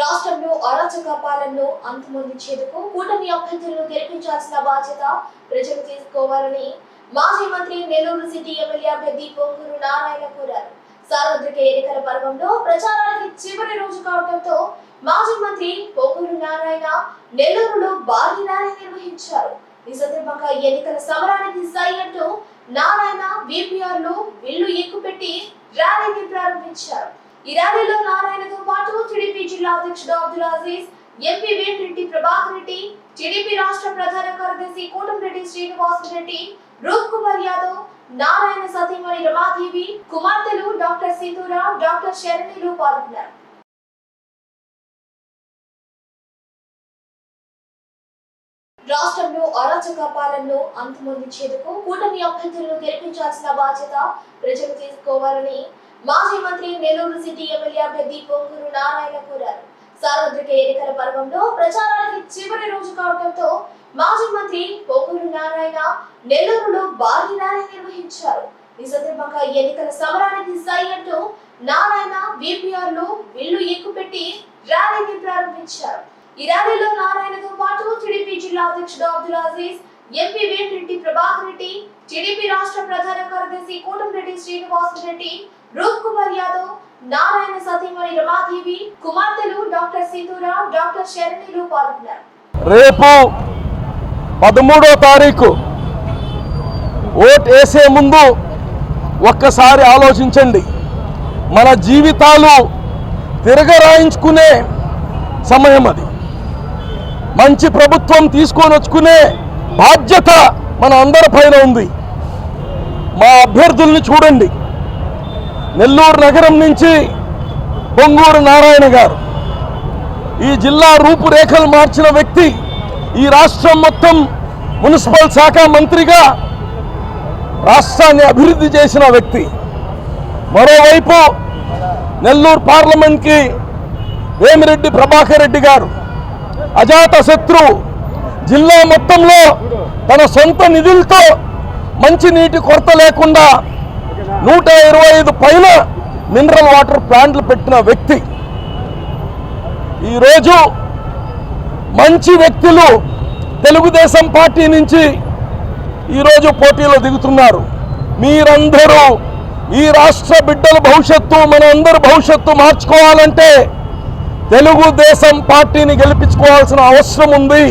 రాష్ట్రంలో అరాచక పాలనలో అంతమొందించేందుకు కూటమి అభ్యర్థులను గెలిపించాల్సిన బాధ్యత ప్రజలు తీసుకోవాలని మాజీ మంత్రి నెల్లూరు సిటీ ఎమ్మెల్యే అభ్యర్థి పొంగూరు నారాయణ కోరారు. సార్వత్రిక ఎన్నికల పర్వంలో ప్రచారానికి చివరి రోజు కావడంతో మాజీ మంత్రి పొంగూరు నారాయణ నెల్లూరులో భారీ ర్యాలీ నిర్వహించారు. ఈ సందర్భంగా ఎన్నికల సమరానికి సై అంటూ నారాయణ విపిఆర్లో విల్లు ఎక్కుపెట్టి ర్యాలీని ప్రారంభించారు. ఈ ర్యాలీలో నారాయణతో పాటు టీడీపీ జిల్లా అధ్యక్షుడు అబ్దుల్ అజీజ్ ఎంపీ వేమిరెడ్డి ప్రభాకర్ రెడ్డి టీడీపీ రాష్ట్ర ప్రధాన కార్యదర్శి కోటంరెడ్డి శ్రీనివాస్ రెడ్డి రూప్ కుమార్ యాదవ్ నారాయణ సతీమణి రమాదేవి కుమార్తెలు డాక్టర్ సింధూరా డాక్టర్ శరణిలు పాల్గొన్నారు. రాష్ట్రంలో అరాచక పాలనను అంతమొందించేందుకు కూటమి అభ్యర్థులను గెలిపించాల్సిన బాధ్యత ప్రజలు తీసుకోవాలని మాజీ మంత్రి నెల్లూరు సిటీ ఎమ్మెల్యే అభ్యర్థి పొంగూరు నారాయణ కోరారు సార్వత్రిక ఎన్నికల పర్వంలో ప్రచారానికి చివరి రోజు కావడంతో మాజీ మంత్రి పొంగూరు నారాయణ నెల్లూరులో భారీ ర్యాలీ నిర్వహించారు. ఈ సందర్భంగా ఎన్నికల సమరానికి సై అంటూ నారాయణ విపిఆర్లో విల్లు ఎక్కుపెట్టి ర్యాలీని ప్రారంభించారు. ఈ ర్యాలీలో నారాయణతో పాటు టీడీపీ జిల్లా అధ్యక్షుడు అబ్దుల్ అజీజ్ ఎంపీ వేమిరెడ్డి ప్రభాకర్ రెడ్డి టీడీపీ రాష్ట్ర ప్రధాన కార్యదర్శి కోటంరెడ్డి శ్రీనివాస్ రెడ్డి రూప్ కుమార్ యాదవ్ నారాయణ సతీమణి రమాదేవి కుమార్తెలు డాక్టర్ సింధూరా డాక్టర్ శరణిలు పాల్గొన్నారు. రేపు పదమూడో తారీఖు ఓట్ వేసే ముందు ఒక్కసారి ఆలోచించండి. మన జీవితాలు తిరగరాయించుకునే సమయం అది. మంచి ప్రభుత్వం తీసుకొని వచ్చుకునే బాధ్యత మన అందరి పైన ఉంది. మా అభ్యర్థుల్ని చూడండి. నెల్లూరు నగరం నుంచి పొంగూరు నారాయణ గారు. ఈ జిల్లా రూపురేఖలు మార్చిన వ్యక్తి ఈ రాష్ట్రం మొత్తం మున్సిపల్ శాఖ మంత్రిగా రాష్ట్రాన్ని అభివృద్ధి చేసిన వ్యక్తి. మరోవైపు నెల్లూరు పార్లమెంట్కి వేమిరెడ్డి ప్రభాకర్ రెడ్డి గారు. అజాత శత్రు జిల్లా మొత్తంలో తన సొంత నిధులతో మంచి నీటి కొరత లేకుండా నూట ఇరవై ఐదు పైన మినరల్ వాటర్ ప్లాంట్లు పెట్టిన వ్యక్తి. ఈరోజు మంచి వ్యక్తులు తెలుగుదేశం పార్టీ నుంచి ఈరోజు పోటీలో దిగుతున్నారు. మీరందరూ ఈ రాష్ట్ర బిడ్డల భవిష్యత్తు మన అందరి భవిష్యత్తు మార్చుకోవాలంటే తెలుగుదేశం పార్టీని గెలిపించుకోవాల్సిన అవసరం ఉంది.